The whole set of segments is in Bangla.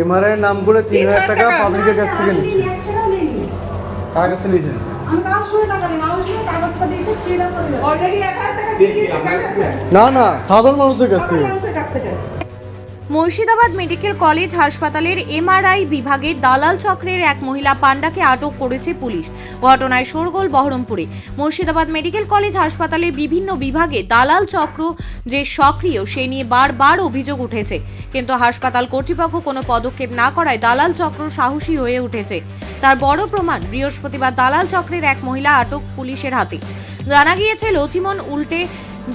এমআরআই নাম করে তিন হাজার টাকা পাবলিকের কাছ থেকে নিচ্ছে। কার কাছ থেকে নিয়েছেন? না না সাধারণ মানুষের কাছ থেকে। মানুষের কাছ থেকে। মুর্শিদাবাদ মেডিকেল কলেজ হাসপাতালের এমআরআই বিভাগে দালাল চক্রের এক মহিলা পান্ডাকে আটক করেছে পুলিশ। ঘটনায় শোরগোল বহরমপুরে। মুর্শিদাবাদ মেডিকেল কলেজ হাসপাতালের বিভিন্ন বিভাগে দালাল চক্র যে সক্রিয়, সে নিয়ে বারবার অভিযোগ উঠেছে। কিন্তু হাসপাতাল কর্তৃপক্ষ কোনো পদক্ষেপ না করায় দালাল চক্র সাহসী হয়ে উঠেছে। তার বড় প্রমাণ, বৃহস্পতিবার দালাল চক্রের এক মহিলা আটক পুলিশের হাতে। জানা গিয়েছে, লচিমন উল্টে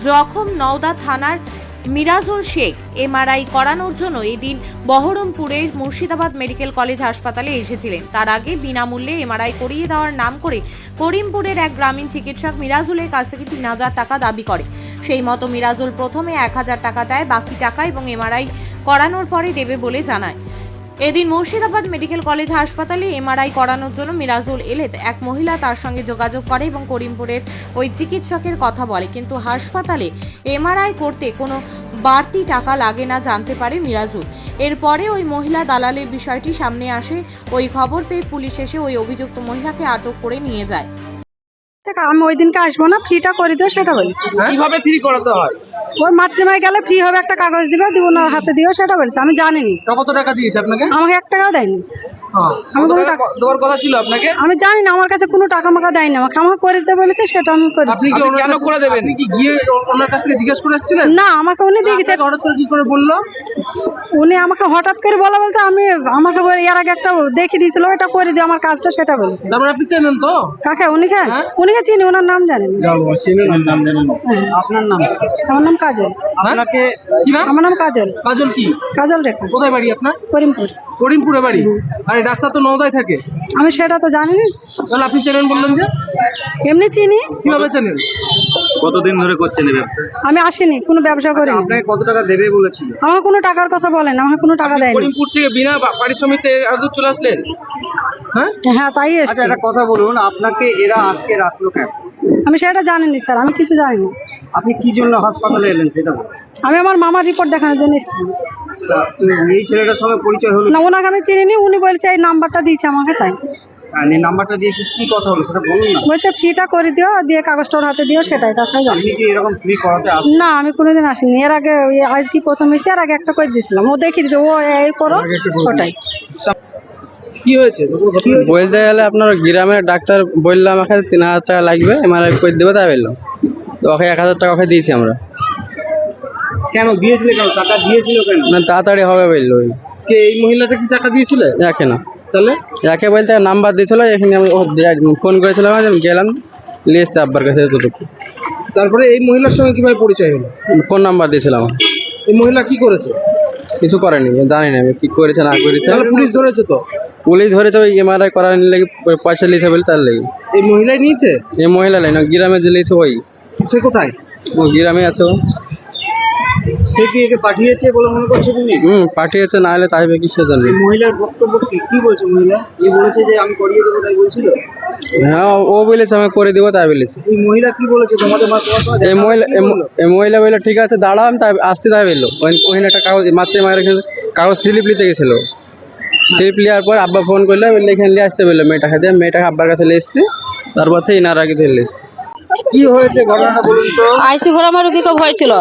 জখম নওদা থানার মিরাজুল শেখ এমআরআই করানোর জন্য এদিন বহরমপুরের মুর্শিদাবাদ মেডিকেল কলেজ হাসপাতালে এসেছিলেন। তার আগে বিনামূল্যে এমআরআই করিয়ে দেওয়ার নাম করে করিমপুরের এক গ্রামীণ চিকিৎসক মিরাজুলের কাছ থেকে তিন হাজার টাকা দাবি করে। সেই মতো মিরাজুল প্রথমে এক হাজার টাকা দেয়, বাকি টাকা এবং এমআরআই করানোর পরে দেবে বলে জানায়। এদিন মুর্শিদাবাদ মেডিকেল কলেজ হাসপাতালে এমআরআই করানোর জন্য মিরাজুল এলে এক মহিলা তার সঙ্গে যোগাযোগ করে এবং করিমপুরের ওই চিকিৎসকের কথা বলে। কিন্তু হাসপাতালে এমআরআই করতে কোনো বাড়তি টাকা লাগে না জানতে পারে মিরাজুল। এরপরে ওই মহিলা দালালের বিষয়টি সামনে আসে। ওই খবর পেয়ে পুলিশ এসে ওই অভিযুক্ত মহিলাকে আটক করে নিয়ে যায়। আমি ওই দিনকে আসব না ফ্রিটা করে দিও সেটা বলছি। কীভাবে ফ্রি করাতে হয়? ওই মাতৃমায় গেলে ফ্রি হবে একটা কাগজ দিবে দিব না হাতে দিও সেটা বলছি। আমি জানিনি। কত টাকা দিয়েছে আপনাকে? আমাকে এক টাকাও দেয়নি। হ্যাঁ আমি কোনো টাকা টাকা- দেওয়ার কথা ছিল আপনাকে? আমি জানি না আমার কাছে কোনো টাকা মাকা দেয়নি আমাকে। আমাকে করে দিতে বলেছে সেটা আমি করি আপনি কি কেন করে দেবেন? আপনি কি গিয়ে ওনার কাছ থেকে জিজ্ঞেস করে এসেছিলেন? না আমাকে উনি দিয়ে গেছে। হঠাৎ করে কি করে বলল? উনি আমাকে হঠাৎ করে বলা বলছে আমি আমাকে বলে এর আগে একটা দেখিয়ে দিয়েছিল এটা করে দিও আমার কাজটা সেটা বলছে। তারপরে আপনি চেনেন তো? কাকে? উনিকে? হ্যাঁ? উনিকে চিনি ওনার নাম নাম জানেন। আপনার নাম? আমার নাম কাজল। আপনাকে কি নাম? আমার নাম কাজল। কাজল কি? কাজল রেখা। কোথায় বাড়ি আপনার? করিমপুর। করিমপুরে বাড়ি? আরে ডাক্তার তো নওদায় থাকে। আমি সেটা তো জানি না। তাহলে আপনি চেনেন বললেন যে? এমনি চিনি। কীভাবে চেনেন? কতদিন ধরে করছেন এই ব্যবসা? আমি আসিনি কোনো ব্যবসা করি আপনাকে কত টাকা দেবে বলেছিল? আমাকে কোনো টাকার কথা বলেন আমাকে কোনো টাকা দেয়নি। করিমপুর থেকে বিনা পারিশ্রমিকে দূর চলে আসলেন? হ্যাঁ? হ্যাঁ তাই আচ্ছা একটা কথা বলুন আপনাকে এরা আটকে রাখল কেন? আমি সেটা জানিনি স্যার আমি কিছু জানি না আপনি কি জন্য হাসপাতালে এলেন সেটা বলুন। আমি আমার মামার রিপোর্ট দেখানোর জন্য এসেছি। তা, উম, এই ছেলেটার সঙ্গে পরিচয় হলো না ওনাকে আমি চিনিনি উনি বলছে এই নাম্বারটা দিয়েছে আমাকে তাই। আর এই নাম্বারটা দিয়ে কি কি কথা হলো সেটা বলুন না। বলছে ফ্রিটা করে দিও দিয়ে কাগজটা ওর হাতে দিও সেটাই তাছাড়া জানি আপনি কি এরকম ফ্রি করাতে আসেন? না আমি কোনোদিন আসিনি। এর আগে ওই আজ কি প্রথম এসে এর আগে একটা করে দিয়েছিলাম। ও দেখিয়ে দিচ্ছে ও এই করো ওটাই। কি হয়েছে? বলতে গেলে আপনার গ্রামের ডাক্তার বলল আমাকে তিন হাজার টাকা লাগবে এমআরআই করে দেবো তাই বলল। ওকে এক হাজার টাকা ওকে দিয়েছি আমরা। কেন দিয়েছিল কেন? টাকা দিয়েছিল কেন? না তাড়াতাড়ি হবে বলল। ওই কে এই মহিলাটা কি টাকা দিয়েছিলে? একে না। তাহলে? একে বলতে নাম্বার দিয়েছিল এখানে আমি ফোন করেছিলাম আমি গেলাম নিয়ে এসছে আব্বার কাছে এতটুকু। তারপরে এই মহিলার সঙ্গে কীভাবে পরিচয় হলো? ফোন নাম্বার দিয়েছিলাম। এই মহিলা কি করেছে? কিছু করেনি জানি না আমি কি করেছে না করেছে। তাহলে পুলিশ ধরেছে তো? পুলিশ ধরেছে ওই এমআরআই করার লেগে পয়সা লিয়েছে বলে তার লেগে। এই মহিলাই নিয়েছে? এই মহিলা লাইন গ্রামে যে লিয়েছে ওই। সে কোথায়? ও গ্রামে আছে সে কি একে পাঠিয়েছে বলে মনে করছে তুমি? হুম পাঠিয়েছে না হলে তাই কিসের জন্য এই মহিলার বক্তব্য কি? কি বলছে মহিলা? এই বলেছে যে আমি করিয়ে দেবো তাই বলছিল? হ্যাঁ ও বলেছে আমি করে দিব তাই বলেছে। এই মহিলা কি বলেছে? তোমাদের মা তোমার এই মহিলা? কি? এই মহিলা বলল ঠিক আছে দাঁড়াও আমি তাই আসতে তাই বলল। ওই- ওখানে একটা কাগজ মাত্রে মায়ের কাগজ স্লিপ নিতে গেছিল। স্লিপ নেওয়ার পর আব্বা ফোন করল এখানে নিয়ে আসতে বলল মেয়েটাকে। দিয়ে মেয়েটাকে আব্বার কাছে নিয়ে এসছি। তারপর থেকে ইনার আগে ধরে এসছি। কি হয়েছে ঘটনাটা বলুন তো? আইসি ঘর আমার হয়েছিল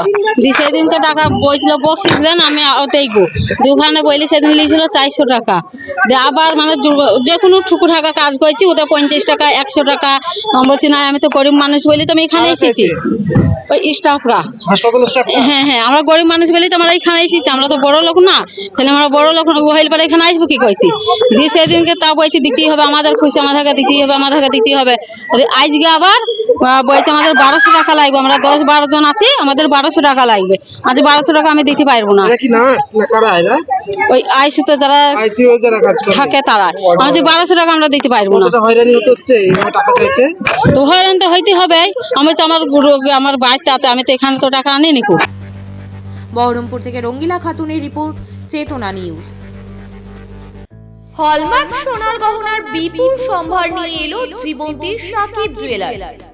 দি সেদিনকে টাকা বইছিল বক্সিস দেন আমি দোকানে বইলি সেদিন লিয়েছিল চারশো টাকা। দিয়ে আবার মানে যে কোনো ঠুকু টাকা কাজ করছি ওটা পঞ্চাশ টাকা একশো টাকা আমি বলছি না আমি তো গরিব মানুষ বলি তো আমি এখানে এসেছি। ওই স্টাফরা হ্যাঁ হ্যাঁ আমরা গরিব মানুষ বলি তো আমরা এখানে এসেছি আমরা তো বড় লোক না। তাহলে আমরা বড় লোক হইলে পরে এখানে আসব কি করছি দিয়ে সেদিনকে তা বলছি দিতেই হবে আমাদের খুশি আমাদেরকে দিতেই হবে আমাদেরকে দিতেই হবে। আজকে আবার বলছে আমাদের বারোশো টাকা লাগবে আমরা দশ বারো জন আছি আমাদের বারোশো টাকা লাগবে। আজ বারোশো টাকা আমি দিতে পারব না। ওই আইসিতে যারা যারা থাকে তারা। আমি বারোশো টাকা আমরা দিতে পারব না। তো হয়রান তো হইতে হবে। আমি তো আমার রোগ- আমার বাড়িতে আছে আমি তো এখানে তো টাকা আনি নিকু। বহরমপুর থেকে রঙ্গিলা খাতুনের রিপোর্ট চেতনা নিউজ। হলমার্ক সোনার গহনার বিপুল সম্ভার নিয়ে এলো জীবন্তীর সাকিব জুয়েলার্স।